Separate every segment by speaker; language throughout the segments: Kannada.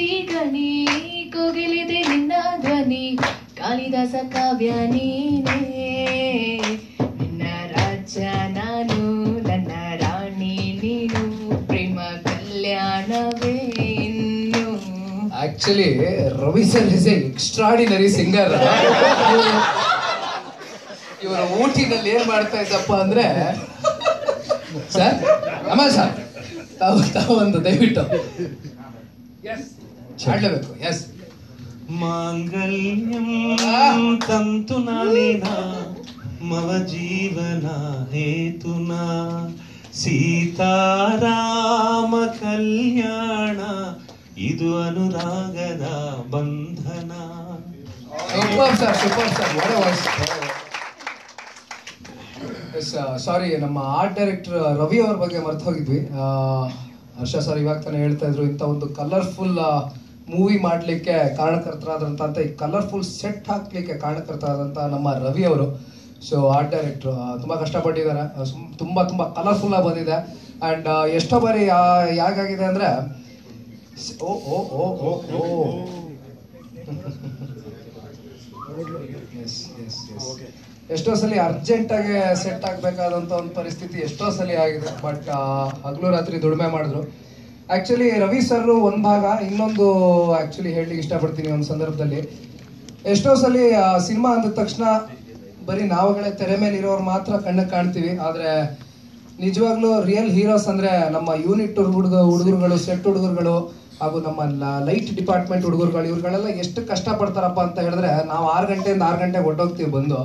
Speaker 1: ಕೋತಿ ಗಣಿ ಕೋಗಿಲಿದೆ ನಿನ್ನ ಧ್ವನಿ ಕಾಳಿದಾಸ ಕಾವ್ಯ ನೀನೇ. ನಿನ್ನ ರಾಜ್ಯ ನಾನು ನನ್ನ ರಾಣಿ ನೀನು ಪ್ರೇಮ ಕಲ್ಯಾಣವೇ ಇನ್ನು.
Speaker 2: Actually Ravi sir is a extraordinary singer ಇವರ ಊಟಿನಲ್ಲಿ ಏನ್ ಮಾಡ್ತಾ ಇದ್ದಪ್ಪ ಅಂದ್ರೆ ಸರ್ ಅಮ್ಮ ಸರ್ ತಾವು ತಾವು ಒಂದು ದಯವಿಟ್ಟು. ಎಸ್ ಆಡ್ಲೇಬೇಕು ಎಸ್
Speaker 3: ನಾನೇನ ಮವ ಜೀವನ ಹೇತುನ ಸೀತಾರಾಮ ಕಲ್ಯಾಣ ಇದು ಅನುರಾಗದ ಬಂಧನ.
Speaker 2: ಸರ್ ನಮ್ಮ ಆರ್ಟ್ ಡೈರೆಕ್ಟರ್ ರವಿ ಅವ್ರ ಬಗ್ಗೆ ಮರ್ತು ಹೋಗಿದ್ವಿ. ಆ, ಹರ್ಷ ಸರ್ ಇವಾಗ ತಾನೇ ಹೇಳ್ತಾ ಇದ್ರು ಇಂಥ ಒಂದು ಕಲರ್ಫುಲ್ ಮೂವಿ ಮಾಡಲಿಕ್ಕೆ ಕಾರಣಕರ್ತರಾದಂಥ ಅಂತ, ಈ ಕಲರ್ಫುಲ್ ಸೆಟ್ ಹಾಕಲಿಕ್ಕೆ ಕಾರಣಕರ್ತರಾದಂಥ ನಮ್ಮ ರವಿ ಅವರು. ಸೊ ಆರ್ಟ್ ಡೈರೆಕ್ಟ್ರು ತುಂಬ ಕಷ್ಟಪಟ್ಟಿದ್ದಾರೆ. ತುಂಬ ತುಂಬ ಕಲರ್ಫುಲ್ ಆಗಿ ಬಂದಿದೆ. ಆ್ಯಂಡ್ ಎಷ್ಟೋ ಬಾರಿ ಯಾಕಾಗಿದೆ ಅಂದರೆ ಓ ಓ ಓ ಓ ಓ. ಎಷ್ಟೋ ಸಲ ಅರ್ಜೆಂಟಾಗಿ ಸೆಟ್ ಆಗಬೇಕಾದಂಥ ಒಂದು ಪರಿಸ್ಥಿತಿ ಎಷ್ಟೋ ಸಲ ಆಗಿದೆ. ಬಟ್ ಹಗಲು ರಾತ್ರಿ ದುಡಿಮೆ ಮಾಡಿದ್ರು. ಆ್ಯಕ್ಚುಲಿ ರವಿ ಸರ್ ಒಂದು ಭಾಗ, ಇನ್ನೊಂದು ಆಕ್ಚುಲಿ ಹೇಳಿ ಇಷ್ಟಪಡ್ತೀನಿ ಒಂದು ಸಂದರ್ಭದಲ್ಲಿ. ಎಷ್ಟೋ ಸಲ ಸಿನಿಮಾ ಅಂದ ತಕ್ಷಣ ಬರೀ ನಾವುಗಳೇ ತೆರೆ ಮೇಲೆ ಇರೋರು ಮಾತ್ರ ಕಣ್ಣಿಗೆ ಕಾಣ್ತೀವಿ. ಆದರೆ ನಿಜವಾಗ್ಲೂ ರಿಯಲ್ ಹೀರೋಸ್ ಅಂದ್ರೆ ನಮ್ಮ ಯೂನಿಟ್ ಹುಡುಗ ಹುಡುಗರುಗಳು ಸೆಟ್ ಹುಡುಗರುಗಳು, ಹಾಗೂ ನಮ್ಮ ಲೈಟ್ ಡಿಪಾರ್ಟ್ಮೆಂಟ್ ಹುಡುಗರುಗಳು, ಇವ್ರುಗಳೆಲ್ಲ ಎಷ್ಟು ಕಷ್ಟಪಡ್ತಾರಪ್ಪ ಅಂತ ಹೇಳಿದ್ರೆ ನಾವು ಆರು ಗಂಟೆಯಿಂದ ಆರು ಗಂಟೆಗೆ ಹೊಟ್ಟೋಗ್ತೀವಿ ಬಂದು.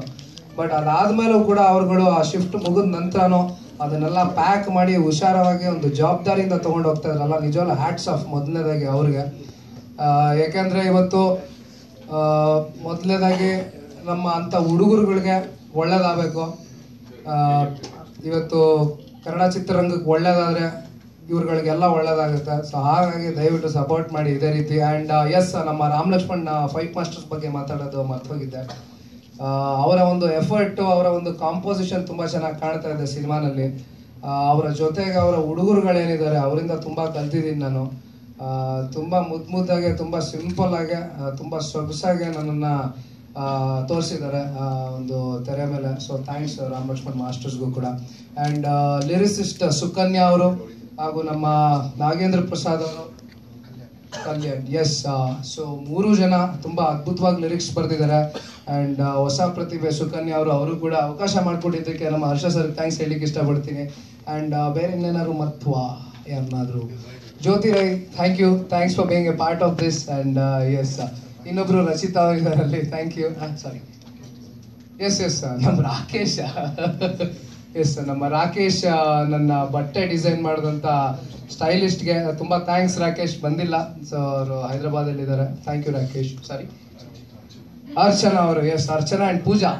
Speaker 2: ಬಟ್ ಅದಾದ್ಮೇಲೂ ಕೂಡ ಅವ್ರುಗಳು ಆ ಶಿಫ್ಟ್ ಮುಗಿದ ನಂತರನೂ ಅದನ್ನೆಲ್ಲ ಪ್ಯಾಕ್ ಮಾಡಿ ಹುಷಾರವಾಗಿ ಒಂದು ಜವಾಬ್ದಾರಿಯಿಂದ ತೊಗೊಂಡು ಹೋಗ್ತಾ ಇದ್ರಲ್ಲ, ನಿಜವಾಗ್ಲು ಹ್ಯಾಟ್ಸ್ ಆಫ್ ಮೊದಲನೇದಾಗಿ ಅವ್ರಿಗೆ. ಯಾಕೆಂದ್ರೆ ಇವತ್ತು ಮೊದಲನೇದಾಗಿ ನಮ್ಮ ಅಂಥ ಹುಡುಗರುಗಳಿಗೆ ಒಳ್ಳೇದಾಗಬೇಕು. ಇವತ್ತು ಕನ್ನಡ ಚಿತ್ರರಂಗಕ್ಕೆ ಒಳ್ಳೇದಾದರೆ ಇವ್ರುಗಳಿಗೆಲ್ಲ ಒಳ್ಳೇದಾಗುತ್ತೆ. ಸೊ ಹಾಗಾಗಿ ದಯವಿಟ್ಟು ಸಪೋರ್ಟ್ ಮಾಡಿ ಇದೇ ರೀತಿ. ಆ್ಯಂಡ್ ಎಸ್ ನಮ್ಮ ರಾಮ್ ಲಕ್ಷ್ಮಣ್ ಫೈಟ್ ಮಾಸ್ಟರ್ಸ್ ಬಗ್ಗೆ ಮಾತಾಡೋದು ಮರ್ತೋಗಿದ್ದೆ ಅವರ ಒಂದು ಎಫರ್ಟ್ ಅವರ ಒಂದು ಕಾಂಪೋಸಿಷನ್ ತುಂಬಾ ಚೆನ್ನಾಗಿ ಕಾಣ್ತಾ ಇದೆ ಸಿನಿಮಾನಲ್ಲಿ. ಅವರ ಜೊತೆಗೆ ಅವರ ಹುಡುಗರುಗಳೇನಿದ್ದಾರೆ, ಅವರಿಂದ ತುಂಬಾ ಕಲ್ತಿದ್ದೀನಿ ನಾನು. ತುಂಬಾ ಮುದ್ದು ಮುದ್ದಾಗೆ, ತುಂಬಾ ಸಿಂಪಲ್ ಆಗಿ ತುಂಬಾ ಸೊಗಸಾಗೆ ನನ್ನನ್ನ ತೋರಿಸಿದ್ದಾರೆ ಒಂದು ತೆರೆ ಮೇಲೆ. ಸೊ ಥ್ಯಾಂಕ್ಸ್ ರಾಮ್ ಲಕ್ಷ್ಮಣ್ ಮಾಸ್ಟರ್ಸ್ಗೂ ಕೂಡ. ಆ್ಯಂಡ್ ಲಿರಿಸಿಸ್ಟ್ ಸುಕನ್ಯಾ ಅವರು ಹಾಗೂ ನಮ್ಮ ನಾಗೇಂದ್ರ ಪ್ರಸಾದ್ ಅವರು. ಕಲ್ಯಾಣ್ ಎಸ್ ಸೊ ಮೂರು ಜನ ತುಂಬಾ ಅದ್ಭುತವಾಗಿ ಲಿರಿಕ್ಸ್ ಬರ್ತಿದ್ದಾರೆ ಅಂಡ್ ಹೊಸ ಪ್ರತಿಭೆ ಸುಕನ್ಯಾ ಅವರು ಅವರು ಕೂಡ ಅವಕಾಶ ಮಾಡಿಕೊಟ್ಟಿದ್ದಕ್ಕೆ ನಮ್ಮ ಹರ್ಷ ಸರ್ ಥ್ಯಾಂಕ್ಸ್ ಹೇಳಿಕ್ಕೆ ಇಷ್ಟಪಡ್ತೀನಿ. ಅಂಡ್ ಬೇರೆ ಇನ್ನೇನಾದ್ರು ಮತ್ವ? ಯಾರನ್ನಾದ್ರು Jyoti Rai thank you thanks for being a part of this and yes ಇನ್ನೊಬ್ರು Rachita ಇದ್ದಾರಲ್ಲಿ thank you sorry yes yes ನಮ್ಮ ರಾಕೇಶ್. ಎಸ್ ನಮ್ಮ ರಾಕೇಶ್ ನನ್ನ ಬಟ್ಟೆ ಡಿಸೈನ್ ಮಾಡಿದಂಥ ಸ್ಟೈಲಿಸ್ಟ್ಗೆ ತುಂಬಾ ಥ್ಯಾಂಕ್ಸ್ ರಾಕೇಶ್. ಬಂದಿಲ್ಲ. ಸೊ ಅವರು ಹೈದರಾಬಾದಲ್ಲಿ ಇದ್ದಾರೆ thank you Rakesh. Sorry Archana ಅವರು. Yes Archana and Pooja.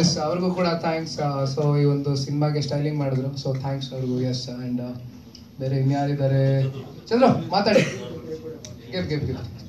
Speaker 2: Yes ಅವ್ರಿಗೂ ಕೂಡ ಥ್ಯಾಂಕ್ಸ್ ಸೊ ಈ ಒಂದು ಸಿನಿಮಾಗೆ ಸ್ಟೈಲಿಂಗ್ ಮಾಡಿದ್ರು. ಸೊ ಥ್ಯಾಂಕ್ಸ್ ಅವ್ರಿಗೂ. ಎಸ್ ಅಂಡ್ ಬೇರೆ ಇನ್ಯಾರಿದ್ದಾರೆ? ಚಂದ್ರು, ಮಾತಾಡಿ. Gift gift gift